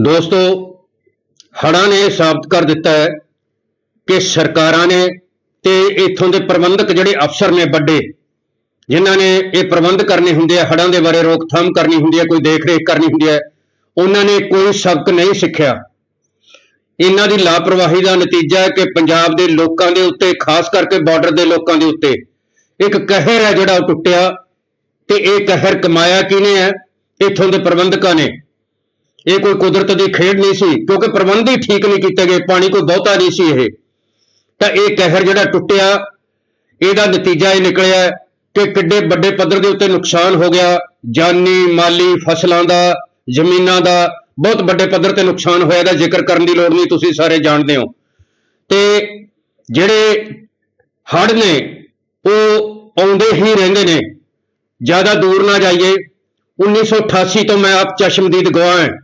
ਦੋਸਤੋ, ਹੜ੍ਹਾਂ ਨੇ ਸਾਬਤ ਕਰ ਦਿੱਤਾ ਹੈ ਕਿ ਸਰਕਾਰਾਂ ਨੇ ਤੇ ਇਥੋਂ ਦੇ ਪ੍ਰਬੰਧਕ ਜਿਹੜੇ ਅਫਸਰ ਨੇ ਵੱਡੇ, ਜਿਨ੍ਹਾਂ ਨੇ ਇਹ ਪ੍ਰਬੰਧ ਕਰਨੇ ਹੁੰਦੇ ਆ, ਹੜ੍ਹਾਂ ਦੇ ਬਾਰੇ ਰੋਕਥਾਮ ਕਰਨੀ ਹੁੰਦੀ ਹੈ ਕੋਈ ਦੇਖ-ਰੇਖ ਕਰਨੀ ਹੁੰਦੀ ਹੈ ਉਹਨਾਂ ਨੇ ਕੋਈ ਸਬਕ ਨਹੀਂ ਸਿੱਖਿਆ। ਇਹਨਾਂ ਦੀ ਲਾਪਰਵਾਹੀ ਦਾ ਨਤੀਜਾ ਹੈ ਕਿ ਪੰਜਾਬ ਦੇ ਲੋਕਾਂ ਦੇ ਉੱਤੇ, ਖਾਸ ਕਰਕੇ ਬਾਰਡਰ ਦੇ ਲੋਕਾਂ ਦੇ ਉੱਤੇ, ਇੱਕ ਕਹਿਰ ਹੈ ਜਿਹੜਾ ਉਹ ਟੁੱਟਿਆ ਤੇ ਇਹ ਕਹਿਰ ਕਮਾਇਆ ਕਿਹਨੇ ਹੈ? ਇਥੋਂ ਦੇ ਪ੍ਰਬੰਧਕਾਂ ਨੇ। ਇਹ ਕੋਈ ਕੁਦਰਤ ਦੀ ਖੇਡ ਨਹੀਂ ਸੀ, ਕਿਉਂਕਿ ਪ੍ਰਬੰਧ ਹੀ ਠੀਕ ਨਹੀਂ ਕੀਤੇ ਗਏ, ਪਾਣੀ ਕੋਈ ਬਹੁਤਾ ਨਹੀਂ ਸੀ ਇਹ। ਤਾਂ ਇਹ ਕਹਿਰ ਜਿਹੜਾ ਟੁੱਟਿਆ, ਇਹਦਾ ਨਤੀਜਾ ਇਹ ਨਿਕਲਿਆ ਕਿ ਕਿੱਡੇ ਵੱਡੇ ਪੱਧਰ ਦੇ ਉੱਤੇ ਨੁਕਸਾਨ ਹੋ ਗਿਆ। ਜਾਨੀ, ਮਾਲੀ, ਫਸਲਾਂ ਦਾ, ਜ਼ਮੀਨਾਂ ਦਾ, ਬਹੁਤ ਵੱਡੇ ਪੱਧਰ ਤੇ ਨੁਕਸਾਨ ਹੋਇਆ ਦਾ ਜ਼ਿਕਰ ਕਰਨ ਦੀ ਲੋੜ ਨਹੀਂ, ਤੁਸੀਂ ਸਾਰੇ ਜਾਣਦੇ ਹੋ। ਤੇ ਜਿਹੜੇ ਹੜ੍ਹ ਨੇ, ਉਹ ਆਉਂਦੇ ਹੀ ਰਹਿੰਦੇ ਨੇ। ਜ਼ਿਆਦਾ ਦੂਰ ਨਾ ਜਾਈਏ। 1988 ਤੋਂ ਮੈਂ ਆਪ ਚਸ਼ਮਦੀਦ ਗਵਾਹ ਹਾਂ।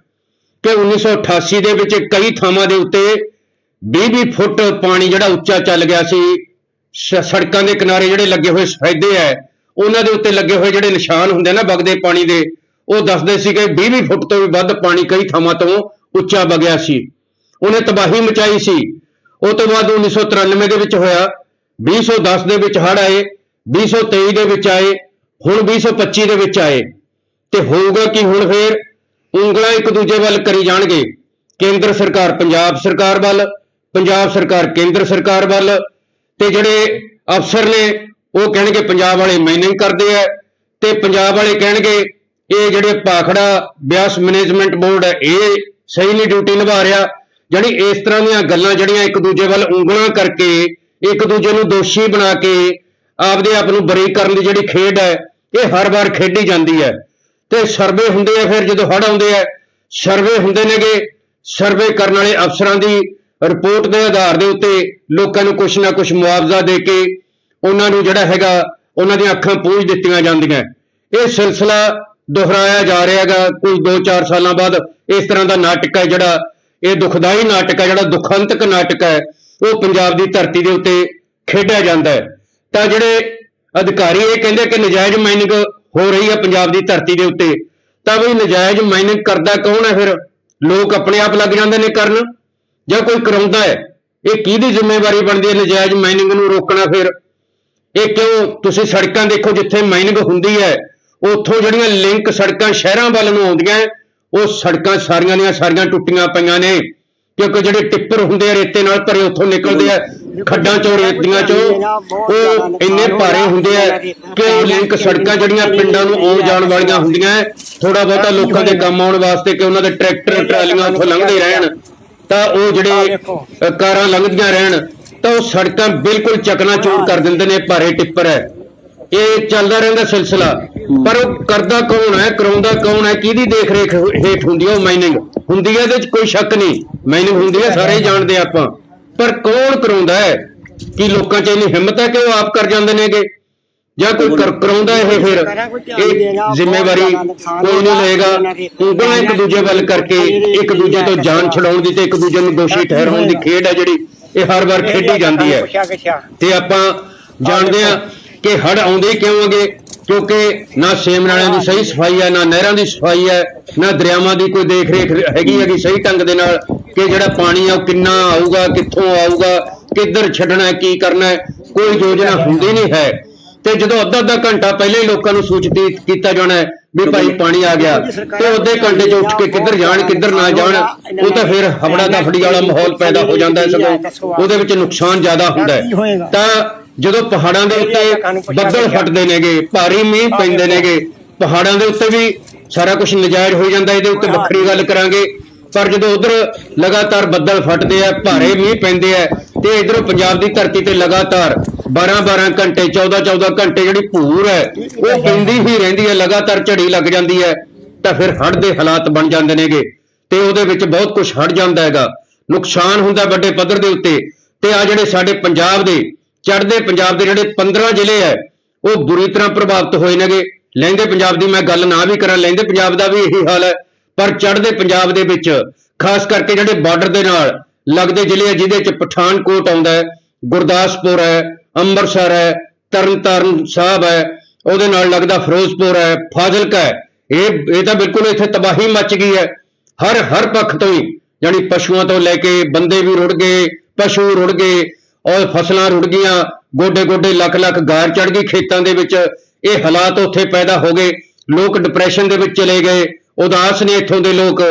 ਕਿ 1988 ਦੇ ਵਿੱਚ ਕਈ ਥਾਵਾਂ ਦੇ ਉੱਤੇ 20-20 ਫੁੱਟ ਪਾਣੀ ਜਿਹੜਾ ਉੱਚਾ ਚੱਲ ਗਿਆ ਸੀ। ਸੜਕਾਂ ਦੇ ਕਿਨਾਰੇ ਜਿਹੜੇ ਲੱਗੇ ਹੋਏ ਸਫੈਦੇ ਐ ਉਹਨਾਂ ਦੇ ਉੱਤੇ ਲੱਗੇ ਹੋਏ ਜਿਹੜੇ ਨਿਸ਼ਾਨ ਹੁੰਦੇ ਨਾ ਵਗਦੇ ਪਾਣੀ ਦੇ, ਉਹ ਦੱਸਦੇ ਸੀ ਕਿ 20-20 ਫੁੱਟ ਤੋਂ ਵੀ ਵੱਧ ਪਾਣੀ ਕਈ ਥਾਵਾਂ ਤੋਂ ਉੱਚਾ ਵਗਿਆ ਸੀ। ਉਹਨੇ ਤਬਾਹੀ ਮਚਾਈ ਸੀ। ਉਹ ਤੋਂ ਬਾਅਦ 1993 ਦੇ ਵਿੱਚ ਹੋਇਆ। 2010 ਦੇ ਵਿੱਚ ਹੜ੍ਹ ਆਏ 2023 ਦੇ ਵਿੱਚ ਆਏ, ਹੁਣ 2025 ਦੇ ਵਿੱਚ ਆਏ। ਤੇ ਹੋਊਗਾ ਕਿ ਹੁਣ ਫੇਰ? ਉਂਗਲਾਂ ਇੱਕ ਦੂਜੇ ਵੱਲ ਕਰੀ ਜਾਣਗੇ। ਕੇਂਦਰ ਸਰਕਾਰ, ਪੰਜਾਬ ਸਰਕਾਰ ਵੱਲ, ਪੰਜਾਬ ਸਰਕਾਰ, ਕੇਂਦਰ ਸਰਕਾਰ ਵੱਲ ਤੇ ਜਿਹੜੇ ਅਫਸਰ ਨੇ, ਉਹ ਕਹਿਣਗੇ ਪੰਜਾਬ ਵਾਲੇ ਮਾਈਨਿੰਗ ਕਰਦੇ ਆ ਤੇ ਪੰਜਾਬ ਵਾਲੇ ਕਹਿਣਗੇ, ਇਹ ਜਿਹੜੇ ਪਾਖੜਾ ਬਿਆਸ ਮੈਨੇਜਮੈਂਟ ਬੋਰਡ ਹੈ, ਇਹ ਸਹੀ ਨਹੀਂ ਡਿਊਟੀ ਨਿਭਾ ਰਿਹਾ। ਜਿਹੜੀ ਇਸ ਤਰ੍ਹਾਂ ਦੀਆਂ ਗੱਲਾਂ ਜਿਹੜੀਆਂ ਇੱਕ ਦੂਜੇ ਵੱਲ ਉਂਗਲਾਂ ਕਰਕੇ, ਇੱਕ ਦੂਜੇ ਨੂੰ ਦੋਸ਼ੀ ਬਣਾ ਕੇ, ਆਪਦੇ ਆਪ ਨੂੰ ਬਰੀ ਕਰਨ ਦੀ ਜਿਹੜੀ ਖੇਡ ਹੈ, ਇਹ ਹਰ ਵਾਰ ਖੇਡੀ ਜਾਂਦੀ ਹੈ। ਤੇ ਸਰਵੇ ਹੁੰਦੇ ਆ ਫਿਰ ਜਦੋਂ ਹੜ੍ਹ ਆਉਂਦੇ ਆ, ਸਰਵੇ ਹੁੰਦੇ ਨੇਗੇ। ਸਰਵੇ ਕਰਨ ਵਾਲੇ ਅਫਸਰਾਂ ਦੀ ਰਿਪੋਰਟ ਦੇ ਆਧਾਰ ਦੇ ਉੱਤੇ ਲੋਕਾਂ ਨੂੰ ਕੁਛ ਨਾ ਕੁਛ ਮੁਆਵਜ਼ਾ ਦੇ ਕੇ ਉਹਨਾਂ ਨੂੰ ਜਿਹੜਾ ਹੈਗਾ, ਉਹਨਾਂ ਦੀਆਂ ਅੱਖਾਂ ਪੂੰਝ ਦਿੱਤੀਆਂ ਜਾਂਦੀਆਂ। ਇਹ ਸਿਲਸਿਲਾ ਦੁਹਰਾਇਆ ਜਾ ਰਿਹਾ ਹੈਗਾ ਕੋਈ 2-4 ਸਾਲਾਂ ਬਾਅਦ। ਇਸ ਤਰ੍ਹਾਂ ਦਾ ਨਾਟਕ ਹੈ ਜਿਹੜਾ, ਇਹ ਦੁਖਦਾਈ ਨਾਟਕ ਹੈ, ਜਿਹੜਾ ਦੁਖਾਂਤਕ ਨਾਟਕ ਹੈ, ਉਹ ਪੰਜਾਬ ਦੀ ਧਰਤੀ ਦੇ ਉੱਤੇ ਖੇਡਿਆ ਜਾਂਦਾ ਹੈ। ਤਾਂ ਜਿਹੜੇ ਅਧਿਕਾਰੀ ਇਹ ਕਹਿੰਦੇ ਕਿ ਨਜਾਇਜ਼ ਮਾਈਨਿੰਗ ਹੋ ਰਹੀ ਹੈ ਪੰਜਾਬ ਦੀ ਧਰਤੀ ਦੇ ਉੱਤੇ। ਤਾਂ ਵੀ ਨਜਾਇਜ਼ ਮਾਈਨਿੰਗ ਕਰਦਾ ਕੌਣ ਹੈ ਫਿਰ? ਲੋਕ ਆਪਣੇ ਆਪ ਲੱਗ ਜਾਂਦੇ ਨੇ ਕਰਨ। ਜਾਂ ਕੋਈ ਕਰਾਉਂਦਾ ਹੈ? ਇਹ ਕਿਹਦੀ ਜ਼ਿੰਮੇਵਾਰੀ ਬਣਦੀ ਹੈ ਨਜਾਇਜ਼ ਮਾਈਨਿੰਗ ਨੂੰ ਰੋਕਣਾ ਫਿਰ? ਇਹ ਕਿਉਂ? ਤੁਸੀਂ ਸੜਕਾਂ ਦੇਖੋ ਜਿੱਥੇ ਮਾਈਨਿੰਗ ਹੁੰਦੀ ਹੈ, ਉੱਥੋਂ ਜਿਹੜੀਆਂ ਲਿੰਕ ਸੜਕਾਂ ਸ਼ਹਿਰਾਂ ਵੱਲ ਨੂੰ ਆਉਂਦੀਆਂ ਉਹ ਸੜਕਾਂ ਸਾਰੀਆਂ ਦੀਆਂ ਸਾਰੀਆਂ ਟੁੱਟੀਆਂ ਪਈਆਂ ਨੇ। ਕਿਉਂਕਿ ਜਿਹੜੇ ਟਿੱਪਰ ਹੁੰਦੇ ਆ ਰੇਤੇ ਨਾਲ ਭਰੇ ਉੱਥੋਂ ਨਿਕਲਦੇ ਆ ਖੱਡਾਂ ਚੋਂ ਰੇਤੀਆਂ ਚੋਂ ਉਹ ਇੰਨੇ ਭਾਰੇ ਹੁੰਦੇ ਆ ਕਿ ਉਹ ਲਿੰਕ ਸੜਕਾਂ ਜਿਹੜੀਆਂ ਪਿੰਡਾਂ ਨੂੰ ਆਉਣ ਜਾਣ ਵਾਲੀਆਂ ਹੁੰਦੀਆਂ ਥੋੜਾ ਬਹੁਤਾ ਲੋਕਾਂ ਦੇ ਕੰਮ ਆਉਣ ਵਾਸਤੇ ਕਿ ਉਹਨਾਂ ਦੇ ਟਰੈਕਟਰ ਟਰਾਲੀਆਂ ਉੱਥੋਂ ਲੰਘਦੇ ਰਹਿਣ ਤਾਂ ਉਹ ਜਿਹੜੇ ਕਾਰਾਂ ਲੰਘਦੀਆਂ ਰਹਿਣ ਤਾਂ ਉਹ ਸੜਕਾਂ ਬਿਲਕੁਲ ਚਕਨਾਚੂਰ ਕਰ ਦਿੰਦੇ ਨੇ ਭਾਰੇ ਟਿੱਪਰ ਹੈ ਇਹ ਚੱਲਦਾ ਰਹਿੰਦਾ ਸਿਲਸਿਲਾ ਪਰ ਉਹ ਕਰਦਾ ਕੌਣ ਹੈ ਕਰਾਉਂਦਾ ਕੌਣ ਹੈ ਕਿਹਦੀ ਦੇਖ ਰੇਖ ਹੇਠ ਹੁੰਦੀ ਹੈ ਉਹ ਮਾਈਨਿੰਗ ਹੁੰਦੀ ਹੈ ਇਹਦੇ ਵਿੱਚ ਕੋਈ ਸ਼ੱਕ ਨਹੀਂ ਮਾਈਨਿੰਗ ਹੁੰਦੀ ਹੈ ਸਾਰੇ ਜਾਣਦੇ ਆਪਾਂ। ਪਰ ਕੌਣ ਕਰਾਉਂਦਾ ਹੈ? ਕੀ ਲੋਕਾਂ 'ਚ ਇੰਨੀ ਹਿੰਮਤ ਹੈ ਕਿ ਉਹ ਆਪ ਕਰ ਜਾਂਦੇ ਨੇਗੇ ਜਾਂ ਕੋਈ ਕਰ- ਕਰਾਉਂਦਾ ਇਹ ਫਿਰ? ਇਹ ਜ਼ਿੰਮੇਵਾਰੀ ਕੋਈ ਨਹੀਂ ਲਏਗਾ। ਉਂਗਲਾਂ ਇੱਕ ਦੂਜੇ ਵੱਲ ਕਰਕੇ ਇੱਕ ਦੂਜੇ ਤੋਂ ਜਾਨ ਛਡਾਉਣ ਦੀ ਤੇ ਇੱਕ ਦੂਜੇ ਨੂੰ ਦੋਸ਼ੀ ਠਹਿਰਾਉਣ ਦੀ ਖੇਡ ਹੈ ਜਿਹੜੀ ਇਹ ਹਰ ਵਾਰ ਖੇਡੀ ਜਾਂਦੀ ਹੈ। ਤੇ ਆਪਾਂ ਜਾਣਦੇ ਆ ਕਿ ਹੜ ਆਉਂਦੇ ਕਿਉਂ ਆਗੇ ਕਿਉਂਕਿ ਨਾ ਸੇਮ ਨਾਲਿਆਂ ਦੀ ਸਹੀ ਸਫ਼ਾਈ ਹੈ ਨਾ ਨਹਿਰਾਂ ਦੀ ਸਫ਼ਾਈ ਹੈ ਨਾ ਦਰਿਆਵਾਂ ਦੀ ਕੋਈ ਦੇਖ ਰੇਖ ਹੈਗੀ ਹੈਗੀ ਸਹੀ ਢੰਗ ਦੇ ਨਾਲ। ਕਿ ਜਿਹੜਾ ਪਾਣੀ ਆ ਉਹ ਕਿੰਨਾ ਆਊਗਾ ਕਿੱਥੋਂ ਆਊਗਾ ਕਿੱਧਰ ਛੱਡਣਾ ਕੀ ਕਰਨਾ ਕੋਈ ਯੋਜਨਾ ਹੁੰਦੀ ਨਹੀਂ ਹੈ। ਤੇ ਜਦੋਂ ਅੱਧਾ ਅੱਧਾ ਘੰਟਾ ਪਹਿਲੇ ਹੀ ਲੋਕਾਂ ਨੂੰ ਸੂਚਿਤ ਕੀਤਾ ਜਾਣਾ ਵੀ ਭਾਈ ਪਾਣੀ ਆ ਗਿਆ ਤੇ ਉਹਦੇ ਘੰਟੇ 'ਚ ਉੱਠ ਕੇ ਕਿੱਧਰ ਜਾਣ ਕਿੱਧਰ ਨਾ ਜਾਣ ਉਹ ਤਾਂ ਫਿਰ ਹਵੜਾ ਦਫੜੀ ਵਾਲਾ ਮਾਹੌਲ ਪੈਦਾ ਹੋ ਜਾਂਦਾ ਹੈ ਸਗੋਂ ਉਹਦੇ ਵਿੱਚ ਨੁਕਸਾਨ ਜ਼ਿਆਦਾ ਹੁੰਦਾ ਹੈ। ਤਾਂ ਜਦੋਂ ਪਹਾੜਾਂ ਦੇ ਉੱਤੇ ਬੱਦਲ ਫਟਦੇ ਨੇਗੇ ਭਾਰੀ ਮੀਂਹ ਪੈਂਦੇ ਨੇਗੇ ਪਹਾੜਾਂ ਦੇ ਉੱਤੇ ਵੀ ਸਾਰਾ ਕੁਝ ਨਜਾਇਜ਼ ਹੋ ਜਾਂਦਾ ਇਹਦੇ ਉੱਤੇ ਵੱਖਰੀ ਗੱਲ ਕਰਾਂਗੇ। ਪਰ ਜਦੋਂ ਉਧਰ ਲਗਾਤਾਰ ਬੱਦਲ ਫਟਦੇ ਆ, ਭਾਰੇ ਮੀਂਹ ਪੈਂਦੇ ਆ, ਤੇ ਇਧਰੋਂ ਪੰਜਾਬ ਦੀ ਧਰਤੀ ਤੇ ਲਗਾਤਾਰ 12-12 ਘੰਟੇ 14-14 ਘੰਟੇ ਜਿਹੜੀ ਭੂਰ ਹੈ, ਉਹ ਪੈਂਦੀ ਹੀ ਰਹਿੰਦੀ ਹੈ, ਲਗਾਤਾਰ ਝੜੀ ਲੱਗ ਜਾਂਦੀ ਹੈ, ਤਾਂ ਫਿਰ ਹੜ੍ਹ ਦੇ ਹਾਲਾਤ ਬਣ ਜਾਂਦੇ ਨੇਗੇ, ਤੇ ਉਹਦੇ ਵਿੱਚ ਬਹੁਤ ਕੁਝ ਹਟ ਜਾਂਦਾ ਹੈਗਾ। ਨੁਕਸਾਨ ਹੁੰਦਾ ਵੱਡੇ ਪੱਧਰ ਦੇ ਉੱਤੇ, ਤੇ ਆ ਜਿਹੜੇ ਸਾਡੇ ਪੰਜਾਬ ਦੇ, ਚੜ੍ਹਦੇ ਪੰਜਾਬ ਦੇ ਜਿਹੜੇ 15 ਜ਼ਿਲ੍ਹੇ ਹੈ, ਉਹ ਬੁਰੀ ਤਰ੍ਹਾਂ ਪ੍ਰਭਾਵਿਤ ਹੋਏ ਨੇਗੇ। ਲਹਿੰਦੇ ਪੰਜਾਬ ਦੀ ਮੈਂ ਗੱਲ ਨਾ ਵੀ ਕਰਾਂ, ਲਹਿੰਦੇ ਪੰਜਾਬ ਦਾ ਵੀ ਇਹੀ ਹਾਲ ਹੈ। ਪਰ ਚੜ੍ਹਦੇ ਪੰਜਾਬ ਦੇ ਵਿੱਚ, ਖਾਸ ਕਰਕੇ ਜਿਹੜੇ ਬਾਰਡਰ ਦੇ ਨਾਲ ਲੱਗਦੇ ਜ਼ਿਲ੍ਹੇ ਆ, ਜਿਹਦੇ ਚ ਪਠਾਨਕੋਟ ਆਉਂਦਾ ਹੈ, ਗੁਰਦਾਸਪੁਰ ਹੈ, ਅੰਮ੍ਰਿਤਸਰ ਹੈ, ਤਰਨਤਾਰਨ ਸਾਹਿਬ ਹੈ, ਉਹਦੇ ਨਾਲ ਲੱਗਦਾ ਫਿਰੋਜ਼ਪੁਰ ਹੈ, ਫਾਜ਼ਿਲਕਾ ਹੈ। ਇਹ ਇਹ ਤਾਂ ਬਿਲਕੁਲ ਇੱਥੇ ਤਬਾਹੀ ਮਚ ਗਈ ਹੈ। ਹਰ ਹਰ ਪੱਖ ਤੋਂ ਹੀ ਯਾਨੀ ਪਸ਼ੂਆਂ ਤੋਂ ਲੈ ਕੇ ਬੰਦੇ ਵੀ ਰੁੜ ਗਏ, ਪਸ਼ੂ ਰੁੜ ਗਏ, ਔਰ ਫਸਲਾਂ ਰੁੜ ਗਈਆਂ ਗੋਡੇ ਗੋਡੇ ਲੱਖ ਲੱਖ ਗਾਰ ਚੜ ਗਈ ਖੇਤਾਂ ਦੇ ਵਿੱਚ। ਇਹ ਹਾਲਾਤ ਉੱਥੇ ਪੈਦਾ ਹੋ ਗਏ, ਲੋਕ ਡਿਪਰੈਸ਼ਨ ਦੇ ਵਿੱਚ ਚਲੇ ਗਏ। ਉਦਾਸ ਨੇ ਇੱਥੋਂ ਦੇ ਲੋਕ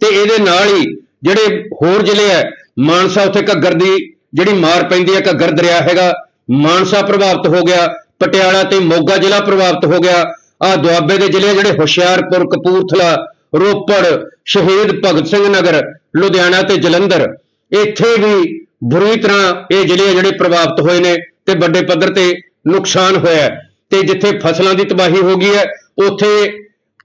ਤੇ ਇਹਦੇ ਨਾਲ ਹੀ ਜਿਹੜੇ ਹੋਰ ਜ਼ਿਲ੍ਹੇ ਹੈ ਮਾਨਸਾ ਉੱਥੇ ਘੱਗਰ ਦੀ ਜਿਹੜੀ ਮਾਰ ਪੈਂਦੀ ਹੈ ਘੱਗਰ ਦਰਿਆ ਹੈਗਾ, ਮਾਨਸਾ ਪ੍ਰਭਾਵਿਤ ਹੋ ਗਿਆ, ਪਟਿਆਲਾ ਤੇ ਮੋਗਾ ਜ਼ਿਲ੍ਹਾ ਪ੍ਰਭਾਵਿਤ ਹੋ ਗਿਆ, ਆ ਦੁਆਬੇ ਦੇ ਜ਼ਿਲ੍ਹੇ ਜਿਹੜੇ ਹੁਸ਼ਿਆਰਪੁਰ, ਕਪੂਰਥਲਾ, ਰੋਪੜ, ਸ਼ਹੀਦ ਭਗਤ ਸਿੰਘ ਨਗਰ, ਲੁਧਿਆਣਾ ਤੇ ਜਲੰਧਰ, ਇੱਥੇ ਵੀ ਬੁਰੀ ਤਰ੍ਹਾਂ ਇਹ ਜ਼ਿਲ੍ਹੇ ਜਿਹੜੇ ਪ੍ਰਭਾਵਿਤ ਹੋਏ ਨੇ ਤੇ ਵੱਡੇ ਪੱਧਰ ਤੇ ਨੁਕਸਾਨ ਹੋਇਆ ਤੇ ਜਿੱਥੇ ਫਸਲਾਂ ਦੀ ਤਬਾਹੀ ਹੋ ਗਈ ਹੈ, ਉੱਥੇ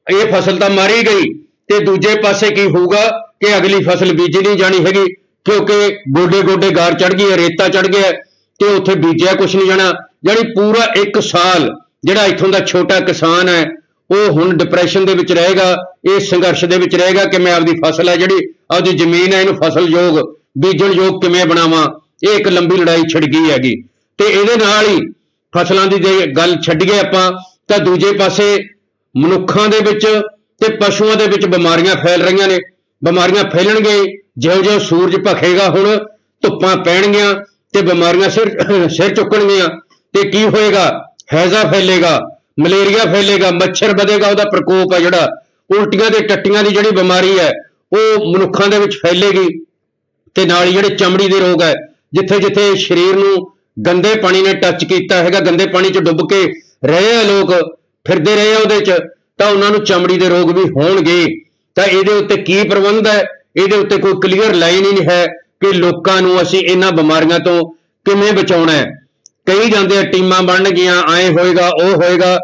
ਇਹ ਫਸਲ ਤਾਂ ਮਾਰੀ ਗਈ ਤੇ ਦੂਜੇ ਪਾਸੇ ਕੀ ਹੋਊਗਾ ਕਿ ਅਗਲੀ ਫਸਲ ਬੀਜੀ ਨਹੀਂ ਜਾਣੀ ਹੈਗੀ, ਕਿਉਂਕਿ ਗੋਡੇ ਗੋਡੇ ਗਾਰ ਚੜ ਗਈ ਹੈ ਰੇਤਾ ਚੜ ਗਿਆ ਤੇ ਉੱਥੇ ਬੀਜਿਆ ਕੁਝ ਨਹੀਂ ਜਾਣਾ। ਜਾਣੀ ਪੂਰਾ ਇੱਕ ਸਾਲ ਜਿਹੜਾ ਇੱਥੋਂ ਦਾ ਛੋਟਾ ਕਿਸਾਨ ਹੈ, ਉਹ ਹੁਣ ਡਿਪਰੈਸ਼ਨ ਦੇ ਵਿੱਚ ਰਹੇਗਾ ਇਹ ਸੰਘਰਸ਼ ਦੇ ਵਿੱਚ ਰਹੇਗਾ ਕਿ ਮੈਂ ਆਪਦੀ ਫਸਲ ਹੈ ਜਿਹੜੀ, ਆਪਦੀ ਜ਼ਮੀਨ ਹੈ, ਇਹਨੂੰ ਫਸਲ ਯੋਗ, ਬੀਜਣ ਯੋਗ ਕਿਵੇਂ ਬਣਾਵਾਂ, ਇਹ ਇੱਕ ਲੰਬੀ ਲੜਾਈ ਛਿੜ ਗਈ ਹੈਗੀ। ਤੇ ਇਹਦੇ ਨਾਲ ਹੀ ਫਸਲਾਂ ਦੀ ਜੇ ਗੱਲ ਛੱਡੀਏ ਆਪਾਂ, ਤਾਂ ਦੂਜੇ ਪਾਸੇ ਮਨੁੱਖਾਂ ਦੇ ਵਿੱਚ ਤੇ ਪਸ਼ੂਆਂ ਦੇ ਵਿੱਚ ਬਿਮਾਰੀਆਂ ਫੈਲ ਰਹੀਆਂ ਨੇ, ਬਿਮਾਰੀਆਂ ਫੈਲਣਗੇ ਜਿਉਂ ਜਿਉਂ ਸੂਰਜ ਭਖੇਗਾ ਹੁਣ, ਧੁੱਪਾਂ ਪੈਣਗੀਆਂ ਤੇ ਬਿਮਾਰੀਆਂ ਸਿਰ ਸਿਰ ਚੁੱਕਣਗੀਆਂ, ਤੇ ਕੀ ਹੋਏਗਾ? ਹੈਜ਼ਾ ਫੈਲੇਗਾ, ਮਲੇਰੀਆ ਫੈਲੇਗਾ, ਮੱਛਰ ਵਧੇਗਾ, ਉਹਦਾ ਪ੍ਰਕੋਪ ਹੈ ਜਿਹੜਾ, ਉਲਟੀਆਂ ਦੇ ਟੱਟੀਆਂ ਦੀ ਜਿਹੜੀ ਬਿਮਾਰੀ ਹੈ, ਉਹ ਮਨੁੱਖਾਂ ਦੇ ਵਿੱਚ ਫੈਲੇਗੀ, ਤੇ ਨਾਲ ਹੀ ਜਿਹੜੇ ਚਮੜੀ ਦੇ ਰੋਗ ਹੈ, ਜਿੱਥੇ ਜਿੱਥੇ ਸਰੀਰ ਨੂੰ ਗੰਦੇ ਪਾਣੀ ਨੇ ਟੱਚ ਕੀਤਾ ਹੈਗਾ, ਗੰਦੇ ਪਾਣੀ 'ਚ ਡੁੱਬ ਕੇ ਰਹੇ ਆ ਲੋਕ ਫਿਰਦੇ ਰਹੇ ਆ ਉਹਦੇ 'ਚ, ਤਾਂ ਉਹਨਾਂ ਨੂੰ ਚਮੜੀ ਦੇ ਰੋਗ ਵੀ ਹੋਣਗੇ। ਤਾਂ ਇਹਦੇ ਉੱਤੇ ਕੀ ਪ੍ਰਬੰਧ ਹੈ? ਇਹਦੇ ਉੱਤੇ ਕੋਈ ਕਲੀਅਰ ਲਾਈਨ ਹੀ ਨਹੀਂ ਹੈ ਕਿ ਲੋਕਾਂ ਨੂੰ ਅਸੀਂ ਇਹਨਾਂ ਬਿਮਾਰੀਆਂ ਤੋਂ ਕਿਵੇਂ ਬਚਾਉਣਾ ਹੈ। ਕਈ ਜਾਂਦੇ ਆ, ਟੀਮਾਂ ਬਣ ਗਈਆਂ ਐ ਹੋਏਗਾ, ਉਹ ਹੋਏਗਾ,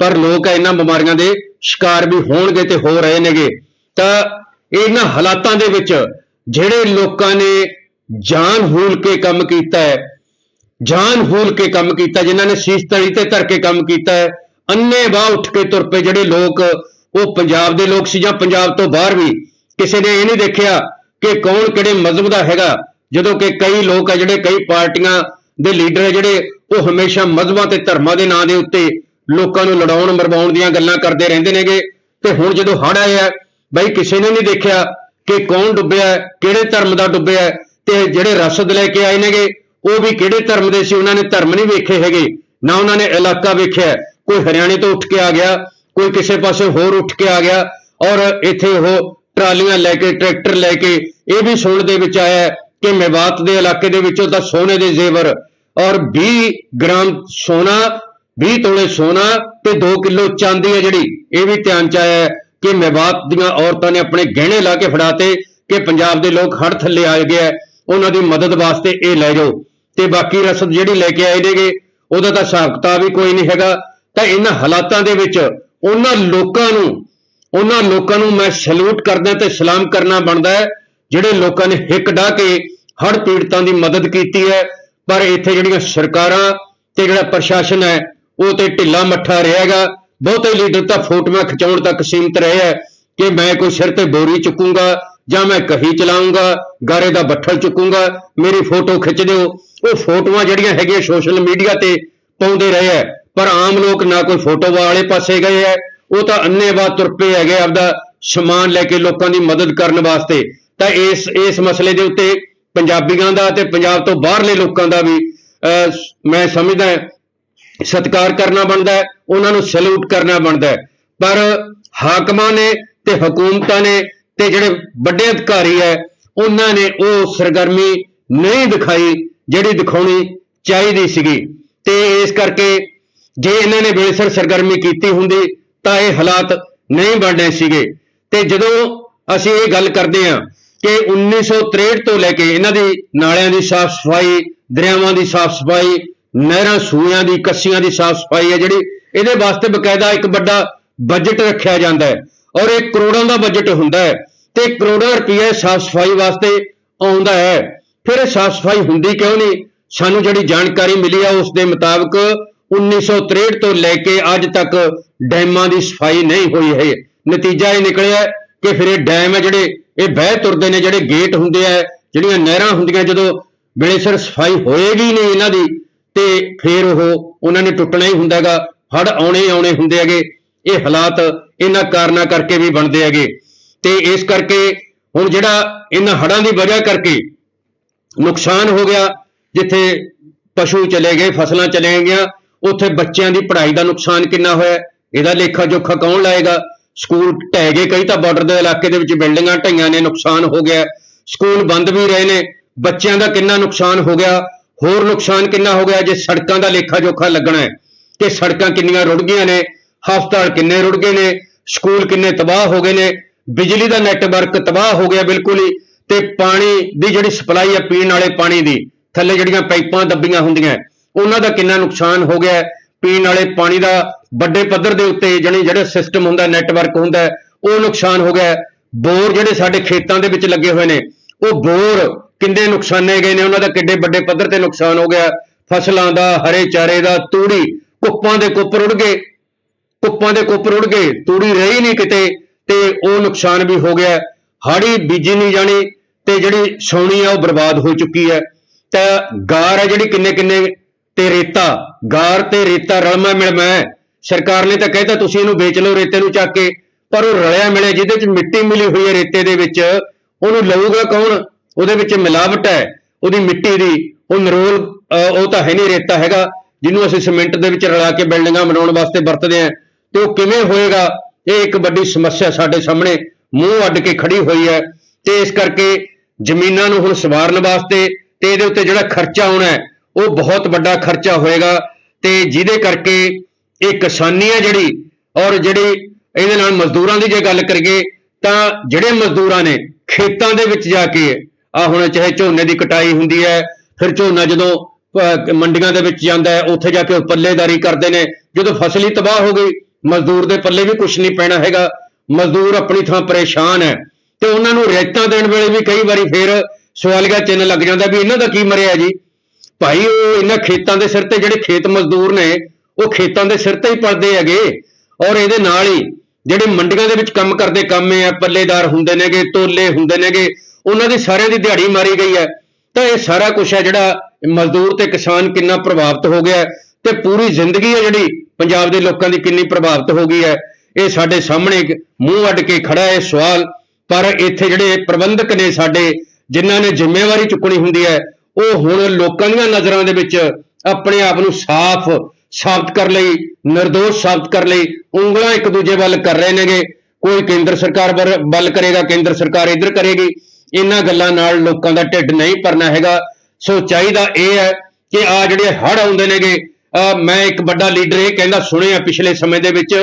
ਪਰ ਲੋਕ ਇਹਨਾਂ ਬਿਮਾਰੀਆਂ ਦੇ ਸ਼ਿਕਾਰ ਵੀ ਹੋਣਗੇ ਤੇ ਹੋ ਰਹੇ ਨੇਗੇ। ਤਾਂ ਇਹਨਾਂ ਹਾਲਾਤਾਂ ਦੇ ਵਿੱਚ ਜਿਹੜੇ ਲੋਕਾਂ ਨੇ ਜਾਨ ਹੂਲ ਕੇ ਕੰਮ ਕੀਤਾ ਹੈ, ਜਾਨ ਹੂਲ ਕੇ ਕੰਮ ਕੀਤਾ, ਜਿਨ੍ਹਾਂ ਨੇ ਸੀਸ ਤਲੀ ਤੇ ਧਰ ਕੇ ਕੰਮ ਕੀਤਾ ਹੈ ਅੰਨੇ ਬਾਹ ਉੱਠ ਕੇ ਤੁਰ ਪਏ ਜਿਹੜੇ ਲੋਕ, ਉਹ ਪੰਜਾਬ ਦੇ ਲੋਕ ਸੀ ਜਾਂ ਪੰਜਾਬ ਤੋਂ ਬਾਹਰ ਵੀ। ਕਿਸੇ ਨੇ ਇਹ ਨਹੀਂ ਦੇਖਿਆ ਕਿ ਕੌਣ ਕਿਹੜੇ ਮਜ਼ਹਬ ਦਾ ਹੈਗਾ, ਜਦੋਂ ਕਿ ਕਈ ਲੋਕ ਆ ਜਿਹੜੇ, ਕਈ ਪਾਰਟੀਆਂ ਦੇ ਲੀਡਰ ਆ ਜਿਹੜੇ, ਉਹ ਹਮੇਸ਼ਾ ਮਜ਼ਹਬਾਂ ਤੇ ਧਰਮਾਂ ਦੇ ਨਾਂ ਦੇ ਉੱਤੇ ਲੋਕਾਂ ਨੂੰ ਲੜਾਉਣ, ਮਰਵਾਉਣ ਦੀਆਂ ਗੱਲਾਂ ਕਰਦੇ ਰਹਿੰਦੇ ਨੇਗੇ। ਤੇ ਹੁਣ ਜਦੋਂ ਹੜ੍ਹ ਆਇਆ ਬਈ ਕਿਸੇ ਨੇ ਨਹੀਂ ਦੇਖਿਆ ਕਿ ਕੌਣ ਡੁੱਬਿਆ, ਕਿਹੜੇ ਧਰਮ ਦਾ ਡੁੱਬਿਆ, ਤੇ ਜਿਹੜੇ ਰਸਦ ਲੈ ਕੇ ਆਏ ਨੇਗੇ, ਉਹ ਵੀ ਕਿਹੜੇ ਧਰਮ ਦੇ ਸੀ, ਉਹਨਾਂ ਨੇ ਧਰਮ ਨਹੀਂ ਵੇਖੇ ਹੈਗੇ, ਨਾ ਉਹਨਾਂ ਨੇ ਇਲਾਕਾ ਵੇਖਿਆ। ਕੋਈ ਹਰਿਆਣੇ ਤੋਂ ਉੱਠ ਕੇ ਆ ਗਿਆ ਕੋਈ ਕਿਸੇ ਪਾਸੇ ਹੋਰ ਉੱਠ ਕੇ ਆ ਗਿਆ ਔਰ ਇੱਥੇ ਉਹ ਟਰਾਲੀਆਂ ਲੈ ਕੇ ਟਰੈਕਟਰ ਲੈ ਕੇ ਇਹ ਵੀ ਸੁਣ ਦੇ ਵਿੱਚ ਆਇਆ ਕਿ ਮੇਵਾਤ ਦੇ ਇਲਾਕੇ ਦੇ ਵਿੱਚੋਂ ਤਾਂ ਸੋਨੇ ਦੇ ਜ਼ੇਵਰ ਔਰ 20 ਗ੍ਰਾਮ ਸੋਨਾ 20 ਤੋਲੇ ਸੋਨਾ ਤੇ 2 ਕਿਲੋ ਚਾਂਦੀ ਹੈ ਜਿਹੜੀ ਇਹ ਵੀ ਧਿਆਨ ਚ ਆਇਆ ਕਿ ਮੇਵਾਤ ਦੀਆਂ ਔਰਤਾਂ ਨੇ ਆਪਣੇ ਗਹਿਣੇ ਲਾ ਕੇ ਫੜਾਤੇ ਕਿ ਪੰਜਾਬ ਦੇ ਲੋਕ ਹੜ ਥੱਲੇ ਆ ਗਏ ਹੈ, ਉਹਨਾਂ ਦੀ ਮਦਦ ਵਾਸਤੇ ਇਹ ਲੈ ਜਾਓ। ਤੇ ਬਾਕੀ ਰਸਦ ਜਿਹੜੀ ਲੈ ਕੇ ਆਏ ਨੇਗੇ ਉਹਦਾ ਤਾਂ ਹਿਸਾਬ ਕਿਤਾਬ ਵੀ ਕੋਈ ਨਹੀਂ ਹੈਗਾ। ਤਾਂ ਇਹਨਾਂ ਹਾਲਾਤਾਂ ਦੇ ਵਿੱਚ ਉਹਨਾਂ ਲੋਕਾਂ ਨੂੰ, ਉਹਨਾਂ ਲੋਕਾਂ ਨੂੰ ਮੈਂ ਸਲੂਟ ਕਰਦਾ ਤੇ ਸਲਾਮ ਕਰਨਾ ਬਣਦਾ ਹੈ, ਜਿਹੜੇ ਲੋਕਾਂ ਨੇ ਹਿੱਕ ਢਾ ਕੇ ਹੜ ਪੀੜਤਾਂ ਦੀ ਮਦਦ ਕੀਤੀ ਹੈ, ਪਰ ਇੱਥੇ ਜਿਹੜੀਆਂ ਸਰਕਾਰਾਂ ਤੇ ਜਿਹੜਾ ਪ੍ਰਸ਼ਾਸਨ ਹੈ, ਉਹ ਤੇ ਢਿੱਲਾ ਮੱਠਾ ਰਹੇਗਾ। ਬਹੁਤੇ ਲੀਡਰ ਤਾਂ ਫੋਟੋਆਂ ਖਿਚਾਉਣ ਤੱਕ ਸੀਮਤ ਰਹੇ ਹੈ ਕਿ ਮੈਂ ਕੋਈ ਸਿਰ ਤੇ ਬੋਰੀ ਚੁੱਕੂੰਗਾ ਜਾਂ ਮੈਂ ਕਹੀ ਚਲਾਉਂਗਾ ਗਾਰੇ ਦਾ ਬੱਠਲ ਚੁੱਕੂੰਗਾ, ਮੇਰੀ ਫੋਟੋ ਖਿੱਚ ਦਿਓ। ਉਹ ਫੋਟੋਆਂ ਜਿਹੜੀਆਂ ਹੈਗੀਆਂ ਸੋਸ਼ਲ ਮੀਡੀਆ ਤੇ ਪਾਉਂਦੇ ਰਹੇ ਹੈ। ਪਰ ਆਮ ਲੋਕ ਨਾ ਕੋਈ ਫੋਟੋ ਵਾਲੇ ਪਾਸੇ ਗਏ ਹੈ। ਉਹ ਤਾਂ ਅੰਨੇਵਾਹ ਤੁਰ ਪਏ ਹੈਗੇ ਆਪਦਾ ਸਮਾਨ ਲੈ ਕੇ ਲੋਕਾਂ ਦੀ ਮਦਦ ਕਰਨ ਵਾਸਤੇ। ਤਾਂ ਇਸ ਇਸ ਮਸਲੇ ਦੇ ਉੱਤੇ ਪੰਜਾਬੀਆਂ ਦਾ ਤੇ ਪੰਜਾਬ ਤੋਂ ਬਾਹਰਲੇ ਲੋਕਾਂ ਦਾ ਵੀ ਅਹ, ਮੈਂ ਸਮਝਦਾ ਸਤਿਕਾਰ ਕਰਨਾ ਬਣਦਾ ਹੈ ਉਹਨਾਂ ਨੂੰ ਸਲੂਟ ਕਰਨਾ ਬਣਦਾ ਹੈ। ਪਰ ਹਾਕਮਾਂ ਨੇ ਤੇ ਹਕੂਮਤਾਂ ਨੇ ਤੇ ਜਿਹੜੇ ਵੱਡੇ ਅਧਿਕਾਰੀ ਹੈ ਉਹਨਾਂ ਨੇ ਉਹ ਸਰਗਰਮੀ ਨਹੀਂ ਦਿਖਾਈ ਜਿਹੜੀ ਦਿਖਾਉਣੀ ਚਾਹੀਦੀ ਸੀਗੀ। ਤੇ ਇਸ ਕਰਕੇ ਜੇ ਇਹਨਾਂ ਨੇ ਬੇਸਰ ਸਰਗਰਮੀ ਕੀਤੀ ਹੁੰਦੀ, ਤਾਂ ਇਹ ਹਾਲਾਤ ਨਹੀਂ ਬਣਨੇ ਸੀਗੇ। ਤੇ ਜਦੋਂ ਅਸੀਂ ਇਹ ਗੱਲ ਕਰਦੇ ਹਾਂ ਕਿ 1963 ਤੋਂ ਲੈ ਕੇ ਇਹਨਾਂ ਦੀ ਨਾਲਿਆਂ ਦੀ ਸਾਫ਼ ਸਫ਼ਾਈ, ਦਰਿਆਵਾਂ ਦੀ ਸਾਫ਼ ਸਫ਼ਾਈ, ਨਹਿਰਾਂ ਸੂਇਆਂ ਦੀ, ਕੱਸੀਆਂ ਦੀ ਸਾਫ਼ ਸਫ਼ਾਈ ਹੈ ਜਿਹੜੀ, ਇਹਦੇ ਵਾਸਤੇ ਬਕਾਇਦਾ ਇੱਕ ਵੱਡਾ ਬਜਟ ਰੱਖਿਆ ਜਾਂਦਾ ਹੈ। ਔਰ ਇਹ ਕਰੋੜਾਂ ਦਾ ਬਜਟ ਹੁੰਦਾ ਹੈ ਤੇ ਕਰੋੜਾਂ ਰੁਪਏ ਸਾਫ਼ ਸਫ਼ਾਈ ਵਾਸਤੇ ਆਉਂਦਾ ਹੈ। ਫਿਰ ਸਾਫ਼ ਸਫ਼ਾਈ ਹੁੰਦੀ ਕਿਉਂ ਨਹੀਂ? ਸਾਨੂੰ ਜਿਹੜੀ ਜਾਣਕਾਰੀ ਮਿਲੀ ਆ, ਉਸ ਦੇ ਮੁਤਾਬਕ 1963 ਤੋਂ ਲੈ ਕੇ ਅੱਜ ਤੱਕ ਡੈਮਾਂ ਦੀ ਸਫ਼ਾਈ ਨਹੀਂ ਹੋਈ ਹੈ। ਨਤੀਜਾ ਇਹ ਨਿਕਲਿਆ ਕਿ ਫਿਰ ਇਹ ਡੈਮ ਹੈ ਜਿਹੜੇ ਇਹ ਬਹਿ ਤੁਰਦੇ ਨੇ, ਜਿਹੜੇ ਗੇਟ ਹੁੰਦੇ ਆ, ਜਿਹੜੀਆਂ ਨਹਿਰਾਂ ਹੁੰਦੀਆਂ ਜਦੋਂ ਵੇਲੇ ਸਿਰ ਸਫ਼ਾਈ ਹੋਏਗੀ ਨਹੀਂ ਇਹਨਾਂ ਦੀ, ਤੇ ਫਿਰ ਉਹ ਉਹਨਾਂ ਨੇ ਟੁੱਟਣਾ ਹੀ ਹੁੰਦਾਗਾ ਹੜ ਆਉਣੇ ਆਉਣੇ ਹੁੰਦੇ ਹੈਗੇ। ਇਹ ਹਾਲਾਤ ਇਹਨਾਂ ਕਾਰਨਾਂ ਕਰਕੇ ਵੀ ਬਣਦੇ ਹੈਗੇ। ਤੇ ਇਸ ਕਰਕੇ ਹੁਣ ਜਿਹੜਾ ਇਹਨਾਂ ਹੜ੍ਹਾਂ ਦੀ ਵਜ੍ਹਾ ਕਰਕੇ ਨੁਕਸਾਨ ਹੋ ਗਿਆ, ਜਿੱਥੇ ਪਸ਼ੂ ਚਲੇ ਗਏ, ਫਸਲਾਂ ਚਲੇ ਗਈਆਂ ਉੱਥੇ ਬੱਚਿਆਂ ਦੀ ਪੜ੍ਹਾਈ ਦਾ ਨੁਕਸਾਨ ਕਿੰਨਾ ਹੋਇਆ? ਇਹਦਾ ਲੇਖਾ ਜੋਖਾ ਕੌਣ ਲਾਏਗਾ? ਸਕੂਲ ਢਹਿ ਗਏ ਕਈ ਤਾਂ ਬਾਰਡਰ ਦੇ ਇਲਾਕੇ ਦੇ ਵਿੱਚ ਬਿਲਡਿੰਗਾਂ ਢਈਆਂ ਨੇ, ਨੁਕਸਾਨ ਹੋ ਗਿਆ। ਸਕੂਲ ਬੰਦ ਵੀ ਰਹੇ ਨੇ, ਬੱਚਿਆਂ ਦਾ ਕਿੰਨਾ ਨੁਕਸਾਨ ਹੋ ਗਿਆ? ਹੋਰ ਨੁਕਸਾਨ ਕਿੰਨਾ ਹੋ ਗਿਆ? ਜੇ ਸੜਕਾਂ ਦਾ ਲੇਖਾ ਜੋਖਾ ਲੱਗਣਾ ਹੈ ਕਿ ਸੜਕਾਂ ਕਿੰਨੀਆਂ ਰੁੜ ਗਈਆਂ ਨੇ, ਹਸਪਤਾਲ ਕਿੰਨੇ ਰੁੜ ਗਏ ਨੇ, ਸਕੂਲ ਕਿੰਨੇ ਤਬਾਹ ਹੋ ਗਏ ਨੇ, ਬਿਜਲੀ ਦਾ ਨੈਟਵਰਕ ਤਬਾਹ ਹੋ ਗਿਆ ਬਿਲਕੁਲ ਹੀ ਤੇ ਪਾਣੀ ਦੀ ਜਿਹੜੀ ਸਪਲਾਈ ਹੈ, ਪੀਣ ਵਾਲੇ ਪਾਣੀ ਦੀ, ਥੱਲੇ ਜਿਹੜੀਆਂ ਪਾਈਪਾਂ ਦੱਬੀਆਂ ਹੁੰਦੀਆਂ ਉਹਨਾਂ ਦਾ ਕਿੰਨਾ ਨੁਕਸਾਨ ਹੋ ਗਿਆ ਪੀਣ ਵਾਲੇ ਪਾਣੀ ਦਾ ਵੱਡੇ ਪੱਧਰ ਦੇ ਉੱਤੇ ਜਾਣੀ ਜਿਹੜਾ ਸਿਸਟਮ ਹੁੰਦਾ ਨੈਟਵਰਕ ਹੁੰਦਾ, ਉਹ ਨੁਕਸਾਨ ਹੋ ਗਿਆ ਬੋਰ ਜਿਹੜੇ ਸਾਡੇ ਖੇਤਾਂ ਦੇ ਵਿੱਚ ਲੱਗੇ ਹੋਏ ਨੇ, ਉਹ ਬੋਰ ਕਿੰਨੇ ਨੁਕਸਾਨੇ ਗਏ ਨੇ, ਉਹਨਾਂ ਦਾ ਕਿੱਡੇ ਵੱਡੇ ਪੱਧਰ ਤੇ ਨੁਕਸਾਨ ਹੋ ਗਿਆ ਫਸਲਾਂ ਦਾ, ਹਰੇ ਚਾਰੇ ਦਾ, ਤੂੜੀ, ਕੁੱਪਾਂ ਦੇ ਕੁੱਪ ਰੁੜ ਗਏ। ਕੁੱਪਾਂ ਦੇ ਕੁੱਪ ਰੁੜ ਗਏ, ਤੂੜੀ ਰਹੀ ਨਹੀਂ ਕਿਤੇ, ਤੇ ਉਹ ਨੁਕਸਾਨ ਵੀ ਹੋ ਗਿਆ ਹਾੜੀ ਬੀਜੀ ਨਹੀਂ ਜਾਣੀ, ਤੇ ਜਿਹੜੀ ਸੌਣੀ ਆ, ਉਹ ਬਰਬਾਦ ਹੋ ਚੁੱਕੀ ਹੈ। ਤਾਂ ਗਾਰ ਹੈ ਜਿਹੜੀ ਕਿੰਨੇ ਕਿੰਨੇ ਤੇ ਰੇਤਾ, ਗਾਰ ਤੇ ਰੇਤਾ ਰਲਮਾ ਮਿਲਮਾ ਹੈ ਸਰਕਾਰ ਨੇ ਤਾਂ ਕਹਿਤਾ, ਤੁਸੀਂ ਇਹਨੂੰ ਵੇਚ ਲਓ ਰੇਤੇ ਨੂੰ ਚੱਕ ਕੇ। ਪਰ ਉਹ ਰਲਿਆ ਮਿਲਿਆ, ਜਿਹਦੇ ਚ ਮਿੱਟੀ ਮਿਲੀ ਹੋਈ ਹੈ ਰੇਤੇ ਦੇ ਵਿੱਚ, ਉਹਨੂੰ ਲਊਗਾ ਕੌਣ? ਉਹਦੇ ਵਿੱਚ ਮਿਲਾਵਟ ਹੈ, ਉਹਦੀ ਮਿੱਟੀ ਦੀ। ਉਹ ਨਰੋਲ ਉਹ ਤਾਂ ਹੈ ਨਹੀਂ ਰੇਤਾ ਹੈਗਾ, ਜਿਹਨੂੰ ਅਸੀਂ ਸੀਮੈਂਟ ਦੇ ਵਿੱਚ ਰਲਾ ਕੇ ਬਿਲਡਿੰਗਾਂ ਬਣਾਉਣ ਵਾਸਤੇ ਵਰਤਦੇ ਹਾਂ। ਤੇ ਉਹ ਕਿਵੇਂ ਹੋਏਗਾ? ਇਹ ਇੱਕ ਵੱਡੀ ਸਮੱਸਿਆ ਸਾਡੇ ਸਾਹਮਣੇ ਮੂੰਹ ਅੱਡ ਕੇ ਖੜੀ ਹੋਈ ਹੈ। ਤੇ ਇਸ ਕਰਕੇ ਜ਼ਮੀਨਾਂ ਨੂੰ ਹੁਣ ਸਵਾਰਨ ਵਾਸਤੇ ਤੇ ਇਹਦੇ ਉੱਤੇ ਜਿਹੜਾ ਖਰਚਾ ਆਉਣਾ ਹੈ ਉਹ ਬਹੁਤ ਵੱਡਾ ਖਰਚਾ ਹੋਏਗਾ ਤੇ ਜਿਹਦੇ ਕਰਕੇ ਇਹ ਕਿਸਾਨੀ ਹੈ ਜਿਹੜੀ ਔਰ ਜਿਹੜੀ ਇਹਦੇ ਨਾਲ ਮਜ਼ਦੂਰਾਂ ਦੀ ਜੇ ਗੱਲ ਕਰੀਏ ਤਾਂ ਜਿਹੜੇ ਮਜ਼ਦੂਰਾਂ ਨੇ ਖੇਤਾਂ ਦੇ ਵਿੱਚ ਜਾ ਕੇ ਆ ਹੁਣ ਚਾਹੇ ਝੋਨੇ ਦੀ ਕਟਾਈ ਹੁੰਦੀ ਹੈ, ਫਿਰ ਝੋਨਾ ਜਦੋਂ ਮੰਡੀਆਂ ਦੇ ਵਿੱਚ ਜਾਂਦਾ ਹੈ, ਉੱਥੇ ਜਾ ਕੇ ਉਹ ਪੱਲੇਦਾਰੀ ਕਰਦੇ ਨੇ, ਜਦੋਂ ਫਸਲ ਹੀ ਤਬਾਹ ਹੋ ਗਈ, ਮਜ਼ਦੂਰ ਦੇ ਪੱਲੇ ਵੀ ਕੁਝ ਨਹੀਂ ਪੈਣਾ ਹੈਗਾ, ਮਜ਼ਦੂਰ ਆਪਣੀ ਥਾਂ ਪਰੇਸ਼ਾਨ ਹੈ, ਤੇ ਉਹਨਾਂ ਨੂੰ ਰਿਆਇਤਾਂ ਦੇਣ ਵੇਲੇ ਵੀ ਕਈ ਵਾਰੀ ਫਿਰ ਸਵਾਲੀਆ ਚਿੰਨ੍ਹ ਲੱਗ ਜਾਂਦਾ ਵੀ ਇਹਨਾਂ ਦਾ ਕੀ ਮਰਿਆ ਜੀ? ਭਾਈ, ਉਹ ਇਹਨਾਂ ਖੇਤਾਂ ਦੇ ਸਿਰ ਤੇ ਜਿਹੜੇ ਖੇਤ ਮਜ਼ਦੂਰ ਨੇ, ਉਹ ਖੇਤਾਂ ਦੇ ਸਿਰ ਤੇ ਹੀ ਪਲਦੇ ਹੈਗੇ। ਔਰ ਇਹਦੇ ਨਾਲ ਹੀ ਜਿਹੜੇ ਮੰਡੀਆਂ ਦੇ ਵਿੱਚ ਕੰਮ ਕਰਦੇ ਕਾਮੇ ਆ, ਪੱਲੇਦਾਰ ਹੁੰਦੇ ਨੇਗੇ, ਤੋਲੇ ਹੁੰਦੇ ਨੇਗੇ, ਉਹਨਾਂ ਦੀ ਸਾਰਿਆਂ ਦੀ ਦਿਹਾੜੀ ਮਾਰੀ ਗਈ ਹੈ। ਤਾਂ ਇਹ ਸਾਰਾ ਕੁਝ ਹੈ ਜਿਹੜਾ ਮਜ਼ਦੂਰ ਤੇ ਕਿਸਾਨ ਕਿੰਨਾ ਪ੍ਰਭਾਵਿਤ ਹੋ ਗਿਆ ਤੇ ਪੂਰੀ ਜ਼ਿੰਦਗੀ ਹੈ ਜਿਹੜੀ ਪੰਜਾਬ ਦੇ ਲੋਕਾਂ ਦੀ ਕਿੰਨੀ ਪ੍ਰਭਾਵਿਤ ਹੋ ਗਈ ਹੈ। ਇਹ ਸਾਡੇ ਸਾਹਮਣੇ ਮੂੰਹ ਅੱਡ ਕੇ ਖੜਾ ਹੈ ਸਵਾਲ। ਪਰ ਇੱਥੇ ਜਿਹੜੇ ਪ੍ਰਬੰਧਕ ਨੇ ਸਾਡੇ, ਜਿਨ੍ਹਾਂ ਨੇ ਜ਼ਿੰਮੇਵਾਰੀ ਚੁੱਕਣੀ ਹੁੰਦੀ ਹੈ ਉਹ ਹੁਣ ਲੋਕਾਂ ਦੀਆਂ ਨਜ਼ਰਾਂ ਦੇ ਵਿੱਚ ਆਪਣੇ ਆਪ ਨੂੰ ਸਾਫ਼ ਸਾਬਤ ਕਰ ਲਈ નિર્ਦੋਸ਼ ਸਾਬਤ ਕਰ ਲਈ, ਉਂਗਲਾਂ ਇੱਕ ਦੂਜੇ ਵੱਲ ਕਰ ਰਹੇ ਨੇਗੇ। ਕੋਈ ਕੇਂਦਰ ਸਰਕਾਰ ਵੱਲ- ਵੱਲ ਕਰੇਗਾ, ਕੇਂਦਰ ਸਰਕਾਰ ਇੱਧਰ ਕਰੇਗੀ। ਇਹਨਾਂ ਗੱਲਾਂ ਨਾਲ ਲੋਕਾਂ ਦਾ ਢਿੱਡ ਨਹੀਂ ਭਰਨਾ ਹੈਗਾ। ਸੋ ਚਾਹੀਦਾ ਇਹ ਹੈ ਕਿ ਆ ਜਿਹੜੇ ਹੜ੍ਹ ਆਉਂਦੇ ਨੇਗੇ ਅਹ ਮੈਂ ਇੱਕ ਵੱਡਾ ਲੀਡਰ ਇਹ ਕਹਿੰਦਾ ਸੁਣਿਆ ਪਿਛਲੇ ਸਮੇਂ ਦੇ ਵਿੱਚ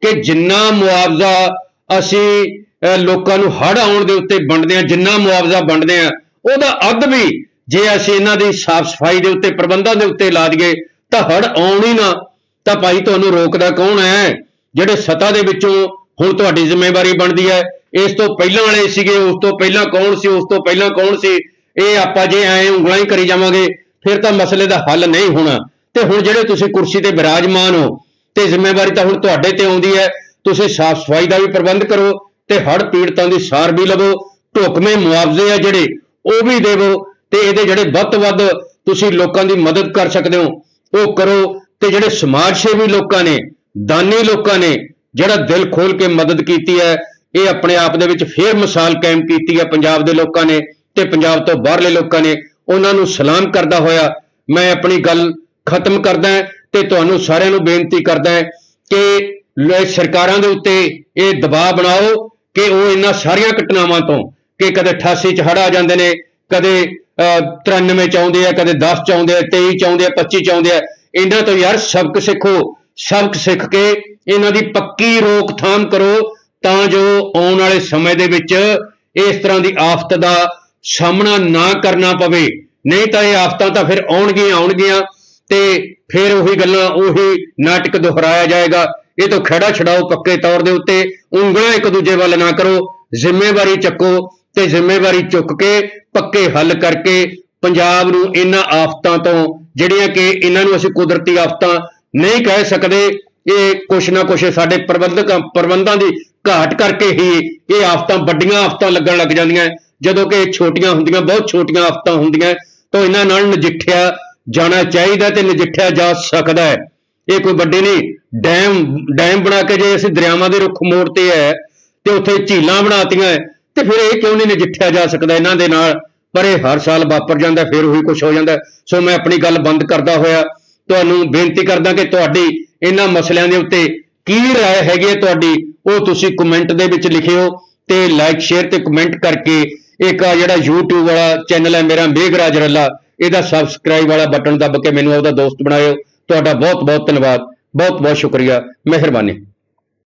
ਕਿ ਜਿੰਨਾ ਮੁਆਵਜ਼ਾ ਅਸੀਂ ਅਹ ਲੋਕਾਂ ਨੂੰ ਹੜ੍ਹ ਆਉਣ ਦੇ ਉੱਤੇ ਵੰਡਦੇ ਆ ਜਿੰਨਾ ਮੁਆਵਜ਼ਾ ਵੰਡਦੇ ਆ ਉਹਦਾ ਅੱਧ ਵੀ ਜੇ ਅਸੀਂ ਇਹਨਾਂ ਦੀ ਸਾਫ਼ ਸਫ਼ਾਈ ਦੇ ਉੱਤੇ, ਪ੍ਰਬੰਧਾਂ ਦੇ ਉੱਤੇ ਲਾ ਦਈਏ, ਤਾਂ ਹੜ੍ਹ ਆਉਣ ਹੀ ਨਾ। ਤਾਂ ਭਾਈ ਤੁਹਾਨੂੰ ਰੋਕਦਾ ਕੌਣ ਹੈ? ਜਿਹੜੇ ਸਤਾ ਦੇ ਵਿੱਚੋਂ ਹੁਣ ਤੁਹਾਡੀ ਜ਼ਿੰਮੇਵਾਰੀ ਬਣਦੀ ਹੈ। ਇਸ ਤੋਂ ਪਹਿਲਾਂ ਵਾਲੇ ਸੀਗੇ, ਉਸ ਤੋਂ ਪਹਿਲਾਂ ਕੌਣ ਸੀ, ਉਸ ਤੋਂ ਪਹਿਲਾਂ ਕੌਣ ਸੀ? ਇਹ ਆਪਾਂ ਜੇ ਐਂ ਉਂਗਲਾਂ ਹੀ ਕਰੀ ਜਾਵਾਂਗੇ, ਫਿਰ ਤਾਂ ਮਸਲੇ ਦਾ ਹੱਲ ਨਹੀਂ ਹੋਣਾ। ਤੇ ਹੁਣ ਜਿਹੜੇ ਤੁਸੀਂ ਕੁਰਸੀ ਤੇ ਬਿਰਾਜਮਾਨ ਹੋ, ਤੇ ਜ਼ਿੰਮੇਵਾਰੀ ਤਾਂ ਹੁਣ ਤੁਹਾਡੇ ਤੇ ਆਉਂਦੀ ਹੈ। ਤੁਸੀਂ ਸਾਫ਼ ਸਫ਼ਾਈ ਦਾ ਵੀ ਪ੍ਰਬੰਧ ਕਰੋ ਤੇ ਹੜ੍ਹ ਪੀੜਤਾਂ ਦੀ ਸਾਰ ਵੀ ਲਵੋ। ਢੁਕਵੇਂ ਮੁਆਵਜ਼ੇ ਆ ਜਿਹੜੇ, ਉਹ ਵੀ ਦੇਵੋ। ਤੇ ਇਹਦੇ ਜਿਹੜੇ ਵੱਧ ਤੋਂ ਵੱਧ ਤੁਸੀਂ ਲੋਕਾਂ ਦੀ ਮਦਦ ਕਰ ਸਕਦੇ ਹੋ, ਉਹ ਕਰੋ। ਤੇ ਜਿਹੜੇ ਸਮਾਜ ਸੇਵੀ ਲੋਕਾਂ ਨੇ, ਦਾਨੀ ਲੋਕਾਂ ਨੇ, ਜਿਹੜਾ ਦਿਲ ਖੋਲ ਕੇ ਮਦਦ ਕੀਤੀ ਹੈ, ਇਹ ਆਪਣੇ ਆਪ ਦੇ ਵਿੱਚ ਫੇਰ ਮਿਸਾਲ ਕਾਇਮ ਕੀਤੀ ਹੈ ਪੰਜਾਬ ਦੇ ਲੋਕਾਂ ਨੇ ਤੇ ਪੰਜਾਬ ਤੋਂ ਬਾਹਰਲੇ ਲੋਕਾਂ ਨੇ। ਉਹਨਾਂ ਨੂੰ ਸਲਾਮ ਕਰਦਾ ਹੋਇਆ ਮੈਂ ਆਪਣੀ ਗੱਲ ਖਤਮ ਕਰਦਾ ਤੇ ਤੁਹਾਨੂੰ ਸਾਰਿਆਂ ਨੂੰ ਬੇਨਤੀ ਕਰਦਾ ਕਿ ਸਰਕਾਰਾਂ ਦੇ ਉੱਤੇ ਇਹ ਦਬਾਅ ਬਣਾਓ ਕਿ ਉਹ ਇਹਨਾਂ ਸਾਰੀਆਂ ਘਟਨਾਵਾਂ ਤੋਂ, ਕਿ ਕਦੇ 88 ਚ ਹੜ ਆ ਜਾਂਦੇ ਨੇ, ਕਦੇ 93 ਚ ਆਉਂਦੇ ਆ, ਕਦੇ 10 ਚਾਹੁੰਦੇ ਆ 23 ਚਾਹੁੰਦੇ ਆ 25 ਚਾਹੁੰਦੇ ਆ। ਇਹਨਾਂ ਤੋਂ ਯਾਰ ਸਬਕ ਸਿੱਖੋ, ਸਬਕ ਸਿੱਖ ਕੇ ਇਹਨਾਂ ਦੀ ਪੱਕੀ ਰੋਕਥਾਮ ਕਰੋ, ਤਾਂ ਜੋ ਆਉਣ ਵਾਲੇ ਸਮੇਂ ਦੇ ਵਿੱਚ ਇਸ ਤਰ੍ਹਾਂ ਦੀ ਆਫਤ ਦਾ ਸਾਹਮਣਾ ਨਾ ਕਰਨਾ ਪਵੇ। ਨਹੀਂ ਤਾਂ ਇਹ ਆਫਤਾਂ ਤਾਂ ਫਿਰ ਆਉਣਗੀਆਂ ਆਉਣਗੀਆਂ ਤੇ ਫਿਰ ਉਹੀ ਗੱਲਾਂ, ਉਹੀ ਨਾਟਕ ਦੁਹਰਾਇਆ ਜਾਏਗਾ। ਇਹ ਤੋਂ ਖੜਾ ਛਡਾਓ ਪੱਕੇ ਤੌਰ ਦੇ ਉੱਤੇ, ਉਂਗਲਾਂ ਇੱਕ ਦੂਜੇ ਵੱਲ ਨਾ ਕਰੋ, ਜ਼ਿੰਮੇਵਾਰੀ ਚੱਕੋ ਤੇ ਜ਼ਿੰਮੇਵਾਰੀ ਚੁੱਕ ਕੇ ਪੱਕੇ ਹੱਲ ਕਰਕੇ ਪੰਜਾਬ ਨੂੰ ਇਹਨਾਂ ਆਫਤਾਂ ਤੋਂ, ਜਿਹੜੀਆਂ ਕਿ ਇਹਨਾਂ ਨੂੰ ਅਸੀਂ ਕੁਦਰਤੀ ਆਫਤਾਂ ਨਹੀਂ ਕਹਿ ਸਕਦੇ, ਇਹ ਕੁਛ ਨਾ ਕੁਛ ਸਾਡੇ ਪ੍ਰਬੰਧਕ, ਪ੍ਰਬੰਧਾਂ ਦੀ ਘਾਟ ਕਰਕੇ ਹੀ ਇਹ ਆਫਤਾਂ, ਵੱਡੀਆਂ ਆਫਤਾਂ ਲੱਗਣ ਲੱਗ ਜਾਂਦੀਆਂ। ਜਦੋਂ ਕਿ ਇਹ ਛੋਟੀਆਂ ਹੁੰਦੀਆਂ, ਬਹੁਤ ਛੋਟੀਆਂ ਆਫਤਾਂ ਹੁੰਦੀਆਂ, ਤਾਂ ਇਹਨਾਂ ਨਾਲ ਨਜਿੱਠਿਆ ਜਾਣਾ ਚਾਹੀਦਾ ਤੇ ਨਜਿੱਠਿਆ ਜਾ ਸਕਦਾ ਹੈ। ਇਹ ਕੋਈ ਵੱਡੇ ਨਹੀਂ, ਡੈਮ ਡੈਮ ਬਣਾ ਕੇ ਜੇ ਅਸੀਂ ਦਰਿਆਵਾਂ ਦੇ ਰੁੱਖ ਮੋੜ ਤੇ ਹੈ, ਤੇ ਉੱਥੇ ਝੀਲਾਂ ਬਣਾਤੀਆਂ ਤੇ ਫਿਰ ਇਹ ਕਿਉਂ ਨਹੀਂ ਨਜਿੱਠਿਆ ਜਾ ਸਕਦਾ ਇਹਨਾਂ ਦੇ ਨਾਲ ਪਰ ਇਹ ਹਰ ਸਾਲ ਵਾਪਰ ਜਾਂਦਾ ਫਿਰ ਉਹੀ ਕੁਝ ਹੋ ਜਾਂਦਾ ਸੋ ਮੈਂ ਆਪਣੀ ਗੱਲ ਬੰਦ ਕਰਦਾ ਹੋਇਆ ਤੁਹਾਨੂੰ ਬੇਨਤੀ ਕਰਦਾ ਕਿ ਤੁਹਾਡੀ ਇਹਨਾਂ ਮਸਲਿਆਂ ਦੇ ਉੱਤੇ ਕੀ رائے ਹੈਗੀ ਹੈ ਤੁਹਾਡੀ ਉਹ ਤੁਸੀਂ ਕਮੈਂਟ ਦੇ ਵਿੱਚ ਲਿਖਿਓ ਤੇ ਲਾਈਕ ਸ਼ੇਅਰ ਤੇ ਕਮੈਂਟ ਕਰਕੇ ਇੱਕ ਆ ਜਿਹੜਾ YouTube ਵਾਲਾ ਚੈਨਲ ਹੈ ਮੇਰਾ ਮੇਘਰਾਜ ਰੱਲਾ ਇਹਦਾ ਸਬਸਕ੍ਰਾਈਬ ਵਾਲਾ ਬਟਨ ਦੱਬ ਕੇ ਮੈਨੂੰ ਉਹਦਾ ਦੋਸਤ ਬਣਾਇਓ ਤੁਹਾਡਾ ਬਹੁਤ ਬਹੁਤ ਧੰਨਵਾਦ ਬਹੁਤ ਬਹੁਤ ਸ਼ੁਕਰੀਆ ਮਿਹਰਬਾਨੀ